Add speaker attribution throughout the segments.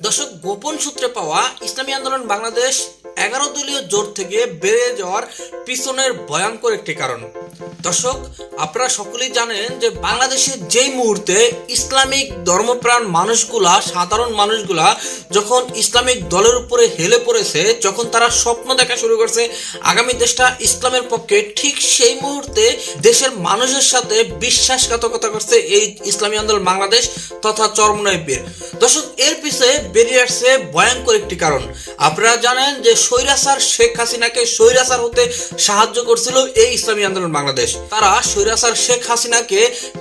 Speaker 1: দর্শক গোপন সূত্রে পাওয়া ইসলামী আন্দোলন বাংলাদেশ এগারো দলীয় জোট থেকে বেড়ে যাওয়ার পিছনের ভয়ঙ্কর একটি কারণ। দর্শক, আপনারা সকলেই জানেন যে বাংলাদেশে যেই মুহূর্তে ইসলামিক ধর্মপ্রাণ মানুষগুলা, সাধারণ মানুষগুলা যখন ইসলামিক দলের উপরে হেলে পড়েছে, যখন তারা স্বপ্ন দেখা শুরু করছে, আগামী দেশটা ইসলামের পক্ষে ঠিক সেই মুহূর্তে দেশের মানুষের সাথে বিশ্বাসঘাতকতা করছে এই ইসলামী আন্দোলন বাংলাদেশ তথা চরমনয় বীর দর্শক, এর পিছে বেরিয়ে আসছে ভয়ঙ্কর একটি কারণ। আপনারা জানেন যে স্বৈরাচার শেখ হাসিনাকে স্বৈরাচার হতে সাহায্য করছিল এই ইসলামী আন্দোলন বাংলাদেশ। তারা স্বৈরাচার শেখ হাসিনাকে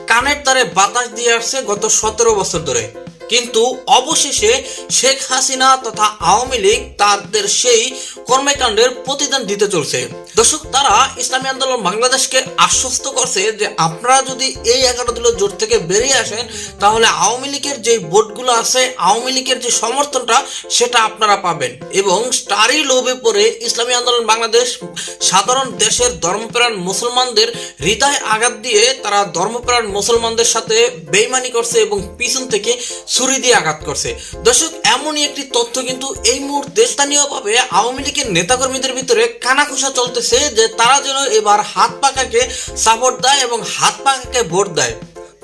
Speaker 1: কানের তারে বাতাস দিয়ে আসছে গত সতেরো বছর ধরে। কিন্তু অবশেষে শেখ হাসিনা তথা আওয়ামী লীগ তাদের সেই কর্মকাণ্ডের প্রতিদান দিতে চলছে। দর্শক, তারা ইসলামী আন্দোলন বাংলাদেশকে আশ্বস্ত করছে যে আপনারা যদি এই এগারো দলীয় জোট থেকে বেরিয়ে আসেন, তাহলে আওয়ামী লীগের যে ভোটগুলো আছে, আওয়ামী লীগের যে সমর্থনটা, সেটা আপনারা পাবেন। এবং স্টারই লোভে পড়ে ইসলামী আন্দোলন বাংলাদেশ সাধারণ দেশের ধর্মপ্রাণ মুসলমানদের হৃদয় আঘাত দিয়ে তারা ধর্মপ্রাণ মুসলমানদের সাথে বেইমানি করছে এবং পিছন থেকে ছুরি দিয়ে আঘাত করছে। দর্শক, এমনই একটি তথ্য কিন্তু এই মুহূর্তে স্থানীয়ভাবে আওয়ামী লীগের নেতাকর্মীদের ভিতরে কানাঘুষা চলতেছে যে তারা যেন এবার হাত পাকাকে সাপোর্ট দেয় এবং হাত পাকাকে ভোট দেয়।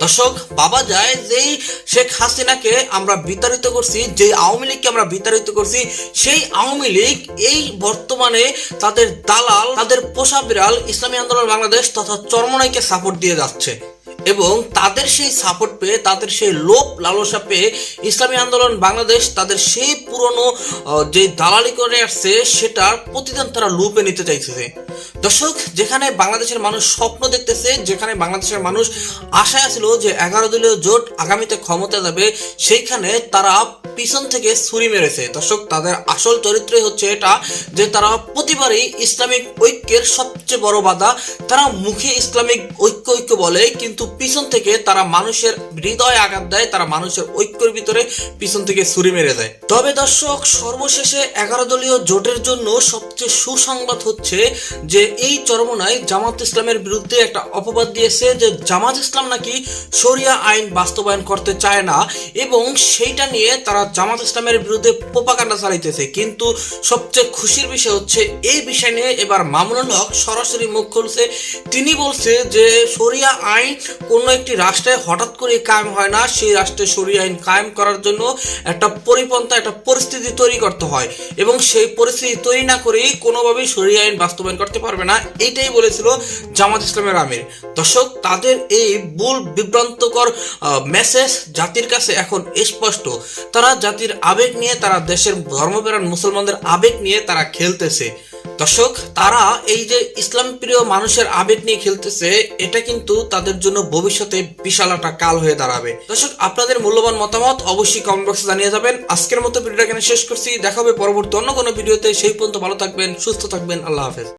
Speaker 1: দর্শক বাবা যায় যেই শেখ হাসিনাকে আমরা বিতাড়িত করছি, যে আওয়ামী লীগকে আমরা বিতাড়িত করছি, সেই আওয়ামী লীগ এই বর্তমানে তাদের দালাল, তাদের পোষা বিড়াল, ইসলামী আন্দোলন বাংলাদেশ তথা চরমনাইকে সাপোর্ট দিয়ে যাচ্ছে। এবং তাদের সেই সাপোর্ট পেয়ে, তাদের সেই লোভ লালসা পেয়ে ইসলামী আন্দোলন বাংলাদেশ তাদের সেই পুরনো যে দালালি করে আসছে, সেটার প্রতিদান তারা লুপে নিতে চাইছে দর্শক, যেখানে বাংলাদেশের মানুষ স্বপ্ন দেখতেছে, যেখানে বাংলাদেশের মানুষ আশায় ছিল যে এগারো দলীয় জোট আগামীতে ক্ষমতা যাবে, সেইখানে তারা পিছন থেকে ছুরি মেরেছে। দর্শক, তাদের আসল চরিত্রই হচ্ছে এটা যে তারা প্রতিবারই ইসলামিক ঐক্যের সবচেয়ে বড় বাধা। তারা মুখে ইসলামিক ঐক্য ঐক্য বলে, কিন্তু পিছন থেকে তারা মানুষের হৃদয় আঘাত দেয়, তারা মানুষের ঐক্যের ভিতরে পিছন থেকে ছুরি মেরে দেয়। তবে দর্শক, সর্বশেষে এগারো দলীয় জোটের জন্য সবচেয়ে সুসংবাদ হচ্ছে যে এই চরমনায় জামাত ইসলামের বিরুদ্ধে একটা অপবাদ দিয়েছে যে জামাত ইসলাম নাকি শরিয়া আইন বাস্তবায়ন করতে চায় না এবং সেইটা নিয়ে তারা জামাত ইসলামের বিরুদ্ধে পোপাকাণ্ডা চালাইতেছে। কিন্তু সবচেয়ে খুশির বিষয় হচ্ছে, এই বিষয় নিয়ে এবার মামুনুল হক সরাসরি মুখ খুলছে। তিনি বলছে যে, শরিয়া আইন কোনো একটি রাষ্ট্রে হঠাৎ করে কায়েম হয় না। সেই রাষ্ট্রে শরিয়া আইন কায়েম করার জন্য একটা পরিপন্থা, একটা পরিস্থিতি তৈরি করতে হয়। এবং সেই পরিস্থিতি তৈরি না করেই কোনোভাবেই শরিয়া আইন বাস্তবায়ন করতে পারবে না। এইটাই বলেছিল জামাত ইসলামের আমির। দর্শক, তাদের এই ভুল, বিভ্রান্তকর মেসেজ জাতির কাছে এখন স্পষ্ট। তারা জাতির আবেগ নিয়ে তারা দেশের ধর্মপ্রাণ মুসলমানদের আবেগ নিয়ে তারা খেলতেছে। দর্শক, তারা এই যে ইসলাম প্রিয় মানুষের আবেগ নিয়ে খেলতেছে, এটা কিন্তু তাদের জন্য ভবিষ্যতে বিশাল একটা কাল হয়ে দাঁড়াবে। দর্শক, আপনাদের মূল্যবান মতামত অবশ্যই কমেন্ট বক্সে জানিয়ে যাবেন। আজকের মতো ভিডিওটা এখানে শেষ করছি। দেখা হবে পরবর্তী অন্য কোনো ভিডিওতে। সেই পর্যন্ত ভালো থাকবেন, সুস্থ থাকবেন। আল্লাহ হাফেজ।